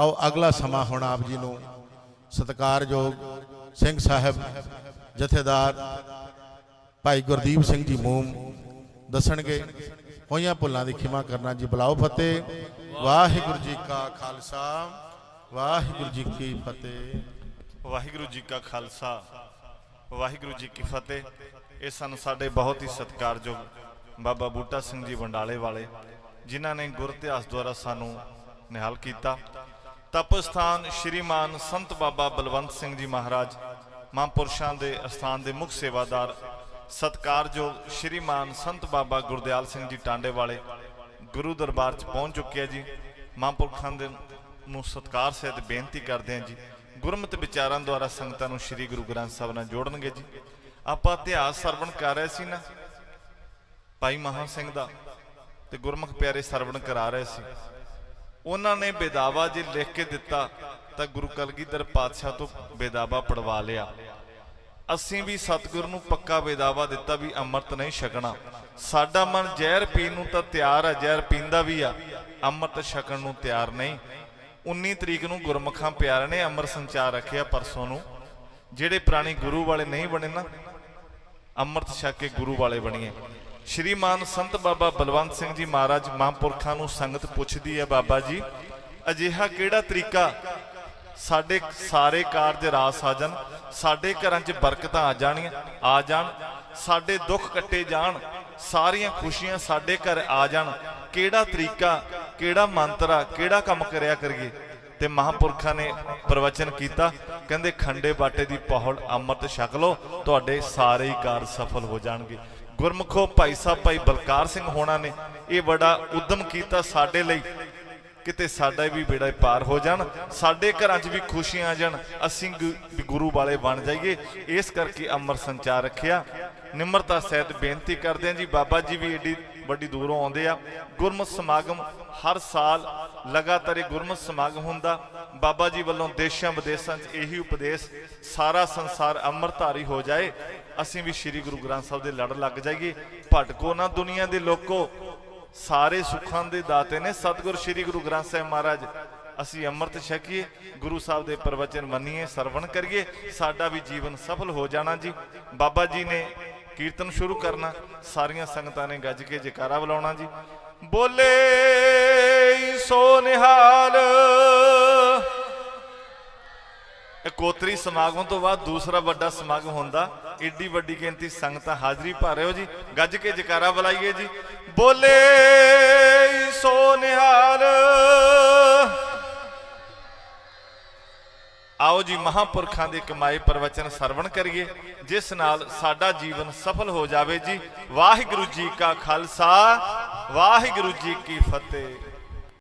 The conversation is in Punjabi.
ਆਓ ਅਗਲਾ ਸਮਾਂ ਹੁਣ ਆਪ ਜੀ ਨੂੰ। ਸਤਿਕਾਰਯੋਗ ਸਿੰਘ ਸਾਹਿਬ, ਜਥੇਦਾਰ ਭਾਈ ਗੁਰਦੀਪ ਸਿੰਘ ਜੀ ਮੂਮ ਦੱਸਣਗੇ। ਹੋਈਆਂ ਭੁੱਲਾਂ ਦੀ ਖਿਮਾ ਕਰਨਾ ਜੀ। ਬੁਲਾਓ ਫਤਿਹ। ਵਾਹਿਗੁਰੂ ਜੀ ਕਾ ਖਾਲਸਾ। ਵਾਹਿਗੁਰੂ ਜੀ ਕੀ ਫਤਿਹ। ਵਾਹਿਗੁਰੂ ਜੀ ਕਾ ਖਾਲਸਾ। ਵਾਹਿਗੁਰੂ ਜੀ ਕੀ ਫਤਿਹ। ਇਹ ਸਨ ਸਾਡੇ ਬਹੁਤ ਹੀ ਸਤਿਕਾਰਯੋਗ ਬਾਬਾ ਬੂਟਾ ਸਿੰਘ ਜੀ ਵੰਡਾਲੇ ਵਾਲੇ, ਜਿਨ੍ਹਾਂ ਨੇ ਗੁਰ ਇਤਿਹਾਸ ਦੁਆਰਾ ਸਾਨੂੰ ਨਿਹਾਲ ਕੀਤਾ। ਤਪਸਥਾਨ ਸ਼੍ਰੀਮਾਨ ਸੰਤ ਬਾਬਾ ਬਲਵੰਤ ਸਿੰਘ ਜੀ ਮਹਾਰਾਜ, ਮਹਾਂਪੁਰਸ਼ਾਂ ਦੇ ਅਸਥਾਨ ਦੇ ਮੁੱਖ ਸੇਵਾਦਾਰ, ਸਤਿਕਾਰਯੋਗ ਸ਼੍ਰੀਮਾਨ ਸੰਤ ਬਾਬਾ ਗੁਰਦਿਆਲ ਸਿੰਘ ਜੀ ਟਾਂਡੇ ਵਾਲੇ ਗੁਰੂ ਦਰਬਾਰ 'ਚ ਪਹੁੰਚ ਚੁੱਕੇ ਆ ਜੀ। ਮਹਾਂਪੁਰਖਾਂ ਦੇ ਨੂੰ ਸਤਿਕਾਰ ਸਹਿਤ ਬੇਨਤੀ ਕਰਦੇ ਹਾਂ ਜੀ। ਗੁਰਮਤਿ ਵਿਚਾਰਾਂ ਦੁਆਰਾ ਸੰਗਤਾਂ ਨੂੰ ਸ੍ਰੀ ਗੁਰੂ ਗ੍ਰੰਥ ਸਾਹਿਬ ਨਾਲ ਜੋੜਨਗੇ ਜੀ। ਆਪਾਂ ਇਤਿਹਾਸ ਸਰਵਣ ਕਰ ਰਹੇ ਸੀ ਨਾ, ਭਾਈ ਮਹਾ ਸਿੰਘ ਦਾ ਤੇ ਗੁਰਮੁਖ ਪਿਆਰੇ ਸਰਵਣ ਕਰਾ ਰਹੇ ਸੀ। ਉਹਨਾਂ ਨੇ ਬੇਦਾਵਾ ਜੇ ਲਿਖ ਕੇ ਦਿੱਤਾ, ਤਾਂ ਗੁਰੂ ਕਲਗੀਧਰ ਪਾਤਸ਼ਾਹ ਤੋਂ ਬੇਦਾਵਾ ਪੜਵਾ ਲਿਆ। ਅਸੀਂ ਵੀ ਸਤਿਗੁਰ ਨੂੰ ਪੱਕਾ ਬੇਦਾਵਾ ਦਿੱਤਾ ਵੀ ਅੰਮ੍ਰਿਤ ਨਹੀਂ ਛਕਣਾ। ਸਾਡਾ ਮਨ ਜ਼ਹਿਰ ਪੀਣ ਨੂੰ ਤਾਂ ਤਿਆਰ ਆ, ਜ਼ਹਿਰ ਪੀਂਦਾ ਵੀ ਆ। ਅੰਮ੍ਰਿਤ ਛਕਣ ਨੂੰ ਤਿਆਰ ਨਹੀਂ। 19 ਤਰੀਕ ਨੂੰ ਗੁਰਮੁਖਾਂ ਪਿਆਰਿਆਂ ਨੇ ਅੰਮ੍ਰਿਤ ਸੰਚਾਰ ਰੱਖਿਆ ਪਰਸੋਂ ਨੂੰ। ਜਿਹੜੇ ਪ੍ਰਾਣੀ ਗੁਰੂ ਵਾਲੇ ਨਹੀਂ ਬਣੇ ਨਾ, ਅੰਮ੍ਰਿਤ ਛਕ ਕੇ ਗੁਰੂ ਵਾਲੇ ਬਣੀਏ। ਸ਼੍ਰੀਮਾਨ ਸੰਤ ਬਾਬਾ ਬਲਵੰਤ ਸਿੰਘ ਜੀ ਮਹਾਰਾਜ ਮਹਾਂਪੁਰਖਾਂ ਨੂੰ ਸੰਗਤ ਪੁੱਛਦੀ ਹੈ ਬਾਬਾ ਜੀ, ਅਜਿਹਾ ਕਿਹੜਾ ਤਰੀਕਾ? ਸਾਡੇ ਸਾਰੇ ਕਾਰਜ ਰਾਸ ਆ ਜਾਣ, ਸਾਡੇ ਘਰਾਂ 'ਚ ਬਰਕਤਾਂ ਆ ਜਾਣੀਆਂ, ਆ ਜਾਣ, ਸਾਡੇ ਦੁੱਖ ਕੱਟੇ ਜਾਣ, ਸਾਰੀਆਂ ਖੁਸ਼ੀਆਂ ਸਾਡੇ ਘਰ ਆ ਜਾਣ। ਕਿਹੜਾ ਤਰੀਕਾ, ਕਿਹੜਾ ਮੰਤਰ ਆ, ਕਿਹੜਾ ਕੰਮ ਕਰਿਆ ਕਰੀਏ? ਤੇ ਮਹਾਂਪੁਰਖਾਂ ਨੇ ਪ੍ਰਵਚਨ ਕੀਤਾ, ਕਹਿੰਦੇ ਖੰਡੇ ਬਾਟੇ ਦੀ ਪੌੜ ਅੰਮ੍ਰਿਤ ਛਕ ਲਓ, ਤੁਹਾਡੇ ਸਾਰੇ ਹੀ ਕਾਰਜ ਸਫਲ ਹੋ ਜਾਣਗੇ। ਗੁਰਮੁਖੋ ਭਾਈ ਸਾਹਿਬ, ਭਾਈ ਬਲਕਾਰ ਸਿੰਘ ਹੋਣਾ ਨੇ ਇਹ ਬੜਾ ਉਦਮ ਕੀਤਾ ਸਾਡੇ ਲਈ। ਕਿਤੇ ਸਾਡਾ ਵੀ ਬੇੜਾ ਪਾਰ ਹੋ ਜਾਣ, ਸਾਡੇ ਘਰਾਂ 'ਚ ਵੀ ਖੁਸ਼ੀਆਂ ਆ ਜਾਣ, ਅਸੀਂ ਗੁਰੂ ਵਾਲੇ ਬਣ ਜਾਈਏ। ਇਸ ਕਰਕੇ ਅੰਮ੍ਰਿਤ ਸੰਚਾਰ ਰੱਖਿਆ। ਨਿਮਰਤਾ ਸਹਿਤ ਬੇਨਤੀ ਕਰਦੇ ਹਾਂ ਜੀ, ਬਾਬਾ ਜੀ ਵੀ ਏਡੀ ਵੱਡੀ ਦੂਰੋਂ ਆਉਂਦੇ ਆ। ਗੁਰਮਤ ਸਮਾਗਮ ਹਰ ਸਾਲ ਲਗਾਤਾਰ ਇਹ ਗੁਰਮਤ ਸਮਾਗਮ ਹੁੰਦਾ। ਬਾਬਾ ਜੀ ਵੱਲੋਂ ਦੇਸ਼ਾਂ ਵਿਦੇਸ਼ਾਂ 'ਚ ਇਹੀ ਉਪਦੇਸ਼, ਸਾਰਾ ਸੰਸਾਰ ਅੰਮ੍ਰਿਤਧਾਰੀ ਹੋ ਜਾਏ। ਅਸੀਂ ਵੀ ਸ੍ਰੀ ਗੁਰੂ ਗ੍ਰੰਥ ਸਾਹਿਬ ਦੇ ਲੜ ਲੱਗ ਜਾਈਏ। ਭਟਕੋ ਨਾ ਦੁਨੀਆ ਦੇ ਲੋਕੋ। ਸਾਰੇ ਸੁੱਖਾਂ ਦੇ ਦਾਤੇ ਨੇ। ਸਤਿਗੁਰ ਸ੍ਰੀ ਗੁਰੂ ਗ੍ਰੰਥ ਸਾਹਿਬ ਮਹਾਰਾਜ, ਅਸੀਂ ਅੰਮ੍ਰਿਤ ਛਕੀਏ। ਗੁਰੂ ਸਾਹਿਬ ਦੇ ਪ੍ਰਵਚਨ ਮੰਨੀਏ, ਸਰਵਣ ਕਰੀਏ। ਸਾਡਾ ਵੀ ਜੀਵਨ ਸਫਲ ਹੋ ਜਾਣਾ ਜੀ। ਬਾਬਾ ਜੀ ਨੇ ਕੀਰਤਨ ਸ਼ੁਰੂ ਕਰਨਾ। ਸਾਰੀਆਂ ਸੰਗਤਾਂ ਨੇ ਗੱਜ ਕੇ ਜੈਕਾਰਾ ਬੁਲਾਉਣਾ ਜੀ। ਬੋਲੇ ਸੋ ਨਿਹਾਲ ਕੋਤਰੀ ਸਮਾਗਮ ਤੋਂ ਬਾਅਦ ਦੂਸਰਾ ਵੱਡਾ ਸਮਾਗਮ ਹੁੰਦਾ। ਏਡੀ ਵੱਡੀ ਗਿਣਤੀ ਸੰਗਤਾਂ ਹਾਜ਼ਰੀ ਭਰ ਰਹੇ ਹੋ ਜੀ। ਗੱਜ ਕੇ ਜਕਾਰਾ ਬੁਲਾਈਏ ਜੀ। ਬੋਲੇ ਸੋ ਨਿਹਾਲ। ਆਓ ਜੀ ਮਹਾਪੁਰਖਾਂ ਦੇ ਕਮਾਏ ਪ੍ਰਵਚਨ ਸਰਵਣ ਕਰੀਏ। ਜਿਸ ਨਾਲ ਸਾਡਾ ਜੀਵਨ ਸਫਲ ਹੋ ਜਾਵੇ ਜੀ। ਵਾਹਿਗੁਰੂ ਜੀ ਕਾ ਖਾਲਸਾ, ਵਾਹਿਗੁਰੂ ਜੀ ਕੀ ਫਤਿਹ।